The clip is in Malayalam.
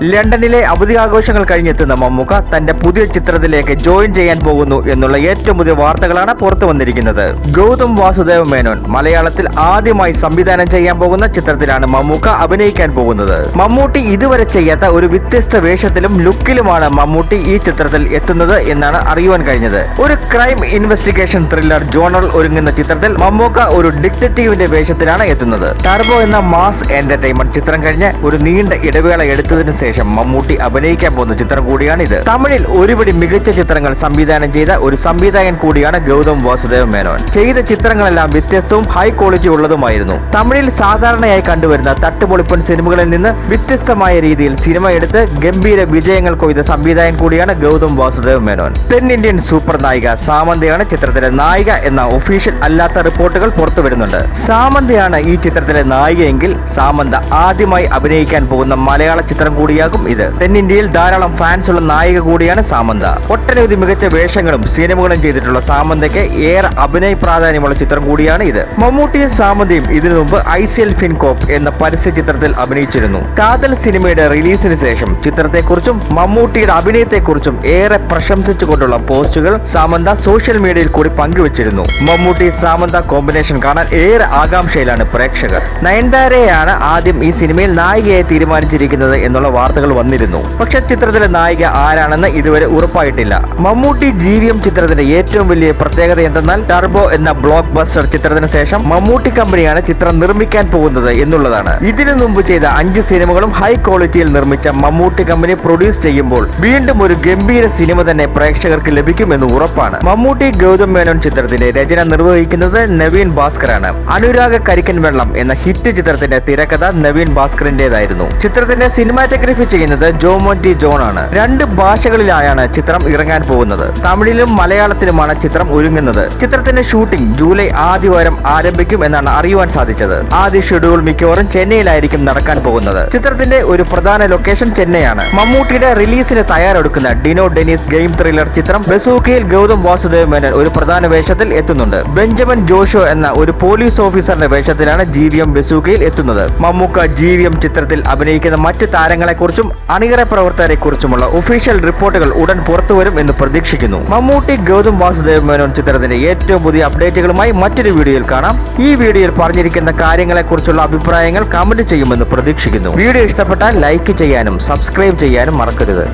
ലണ്ടനിലെ അവധി ആഘോഷങ്ങൾ കഴിഞ്ഞെത്തുന്ന മമ്മൂക്ക തന്റെ പുതിയ ചിത്രത്തിലേക്ക് ജോയിൻ ചെയ്യാൻ പോകുന്നു എന്നുള്ള ഏറ്റവും പുതിയ വാർത്തകളാണ് പുറത്തു വന്നിരിക്കുന്നത്. ഗൗതം വാസുദേവ മേനോൻ മലയാളത്തിൽ ആദ്യമായി സംവിധാനം ചെയ്യാൻ പോകുന്ന ചിത്രത്തിലാണ് മമ്മൂക്ക അഭിനയിക്കാൻ പോകുന്നത്. മമ്മൂട്ടി ഇതുവരെ ചെയ്യാത്ത ഒരു വ്യത്യസ്ത വേഷത്തിലും ലുക്കിലുമാണ് മമ്മൂട്ടി ഈ ചിത്രത്തിൽ എത്തുന്നത് എന്നാണ് അറിയുവാൻ കഴിഞ്ഞത്. ഒരു ക്രൈം ഇൻവെസ്റ്റിഗേഷൻ ത്രില്ലർ ജോണൽ ഒരുങ്ങുന്ന ചിത്രത്തിൽ മമ്മൂക്ക ഒരു ഡിറ്റക്റ്റീവിന്റെ വേഷത്തിലാണ് എത്തുന്നത്. ടർബോ എന്ന മാസ് എന്റർടൈൻമെന്റ് ചിത്രം കഴിഞ്ഞ് ഒരു നീണ്ട ഇടവേള എടുത്തതിനു ശേഷം മമ്മൂട്ടി അഭിനയിക്കാൻ പോകുന്ന ചിത്രം കൂടിയാണിത്. തമിഴിൽ ഒരുപടി മികച്ച ചിത്രങ്ങൾ സംവിധാനം ചെയ്ത ഒരു സംവിധായകൻ കൂടിയാണ് ഗൗതം വാസുദേവ മേനോൻ. ചെയ്ത ചിത്രങ്ങളെല്ലാം വ്യത്യസ്തവും ഹൈ ക്വാളിറ്റി ഉള്ളതുമായിരുന്നു. തമിഴിൽ സാധാരണയായി കണ്ടുവരുന്ന തട്ടുപൊളിപ്പൻ സിനിമകളിൽ നിന്ന് വ്യത്യസ്തമായ രീതിയിൽ സിനിമ എടുത്ത് ഗംഭീര വിജയങ്ങൾ കൊയ്ത സംവിധായകൻ കൂടിയാണ് ഗൗതം വാസുദേവ് മേനോൻ. തെന്നിന്ത്യൻ സൂപ്പർ നായിക സാമന്തയാണ് ചിത്രത്തിലെ നായിക എന്ന ഒഫീഷ്യൽ അല്ലാത്ത റിപ്പോർട്ടുകൾ പുറത്തു വരുന്നുണ്ട്. സാമന്തയാണ് ഈ ചിത്രത്തിലെ നായികയെങ്കിൽ സാമന്ത ആദ്യമായി അഭിനയിക്കാൻ പോകുന്ന മലയാള ചിത്രം കൂടിയാകും ഇത്. തെന്നിന്ത്യയിൽ ധാരാളം ഫാൻസ് ഉള്ള നായിക കൂടിയാണ് സാമന്ത. ഒട്ടനവധി മികച്ച വേഷങ്ങളും സിനിമകളും ചെയ്തിട്ടുള്ള സാമന്തയ്ക്ക് ഏറെ അഭിനയ പ്രാധാന്യമുള്ള ചിത്രം കൂടിയാണ് ഇത്. മമ്മൂട്ടിയും സാമന്തയും ഇതിനു മുമ്പ് ഐ സി എൽ ഫിൻകോപ്പ് എന്ന പരസ്യ ചിത്രത്തിൽ അഭിനയിച്ചിരുന്നു. കാതൽ സിനിമയുടെ റിലീസിന് ശേഷം ചിത്രത്തെക്കുറിച്ചും മമ്മൂട്ടിയുടെ അഭിനയത്തെക്കുറിച്ചും ഏറെ പ്രശംസിച്ചുകൊണ്ടുള്ള പോസ്റ്റുകൾ സാമന്ത സോഷ്യൽ മീഡിയയിൽ കൂടി പങ്കുവച്ചിരുന്നു. മമ്മൂട്ടി സാമന്ത കോമ്പിനേഷൻ കാണാൻ ഏറെ ആകാംക്ഷയിലാണ് പ്രേക്ഷകർ. നയൻതാരയാണ് ആദ്യം ഈ സിനിമയിൽ നായികയായി തീരുമാനിച്ചിരിക്കുന്നത് എന്നുള്ള വാർത്തകൾ വന്നിരുന്നു. പക്ഷെ ചിത്രത്തിലെ നായിക ആരാണെന്ന് ഇതുവരെ ഉറപ്പായിട്ടില്ല. മമ്മൂട്ടി ജീവിയം ചിത്രത്തിന്റെ ഏറ്റവും വലിയ പ്രത്യേകത എന്തെന്നാൽ ടർബോ എന്ന ബ്ലോക്ക് ബസ്റ്റർ ചിത്രത്തിന് ശേഷം മമ്മൂട്ടി കമ്പനിയാണ് ചിത്രം നിർമ്മിക്കാൻ പോകുന്നത് എന്നുള്ളതാണ്. ഇതിനു മുമ്പ് ചെയ്ത അഞ്ച് സിനിമകളും ഹൈ ക്വാളിറ്റിയിൽ നിർമ്മിച്ച മമ്മൂട്ടി കമ്പനി പ്രൊഡ്യൂസ് ചെയ്യുമ്പോൾ വീണ്ടും ഒരു ഗംഭീര സിനിമ തന്നെ പ്രേക്ഷകർക്ക് ലഭിക്കുമെന്ന് ഉറപ്പാണ്. മമ്മൂട്ടി ഗൗതം മേനോൻ ചിത്രത്തിന്റെ രചന നിർവഹിക്കുന്നത് നവീൻ ഭാസ്കറാണ് അനുരാഗ കരിക്കൻ വെള്ളം എന്ന ഹിറ്റ് ചിത്രത്തിന്റെ തിരക്കഥ നവീൻ ഭാസ്കറിന്റേതായിരുന്നു. ചിത്രത്തിന്റെ സിനിമാറ്റോഗ്രഫി ചെയ്യുന്നത് ജോമോൻ ടി ജോൺ ആണ്. രണ്ട് ഭാഷകളിലായാണ് ചിത്രം ഇറങ്ങാൻ പോകുന്നത്. തമിഴിലും മലയാളത്തിലുമാണ് ചിത്രം ഒരുങ്ങുന്നത്. ചിത്രത്തിന്റെ ഷൂട്ടിംഗ് ജൂലൈ ആദ്യവാരം ആരംഭിക്കും എന്നാണ് അറിയുവാൻ സാധിച്ചത്. ആദ്യ ഷെഡ്യൂൾ മിക്കവാറും ചെന്നൈയിലായിരിക്കും നടക്കാൻ പോകുന്നത്. ചിത്രത്തിന്റെ ഒരു പ്രധാന ലൊക്കേഷൻ ചെന്നൈയാണ്. മമ്മൂട്ടിയുടെ റിലീസിന് തയ്യാറെടുക്കുന്ന ഡിനോ ഡെനിസ് ഗെയിം ത്രില്ലർ ചിത്രം ബസൂക്കയിൽ ഗൗതം വാസുദേവ് മേനൻ ഒരു പ്രധാന വേഷത്തിൽ എത്തുന്നുണ്ട്. ബെഞ്ചമിൻ ജോഷോ എന്ന ഒരു പോലീസ് ഓഫീസറിന്റെ വേഷത്തിലാണ് ജി വി എം ബസൂക്കയിൽ എത്തുന്നത്. മമ്മൂക്ക ജി വി എം ചിത്രത്തിൽ അഭിനയിക്കുന്ന മറ്റ് താരങ്ങളെക്കുറിച്ചും അണിയറ പ്രവർത്തകരെക്കുറിച്ചുമുള്ള ഒഫീഷ്യൽ റിപ്പോർട്ടുകൾ ഉടൻ പുറത്തുവരും എന്ന് പ്രതീക്ഷിക്കുന്നു. മമ്മൂട്ടി ഗൗതം വാസുദേവ് മേനോൻ ചിത്രത്തിന്റെ ഏറ്റവും പുതിയ അപ്ഡേറ്റുകളുമായി മറ്റൊരു വീഡിയോയിൽ കാണാം. ഈ വീഡിയോയിൽ പറഞ്ഞിരിക്കുന്ന കാര്യങ്ങളെക്കുറിച്ചുള്ള അഭിപ്രായങ്ങൾ കമന്റ് ചെയ്യുമെന്ന് പ്രതീക്ഷിക്കുന്നു. വീഡിയോ ഇഷ്ടപ്പെട്ടാൽ ലൈക്ക് ചെയ്യാനും സബ്സ്ക്രൈബ് ചെയ്യാനും മറക്കരുത്.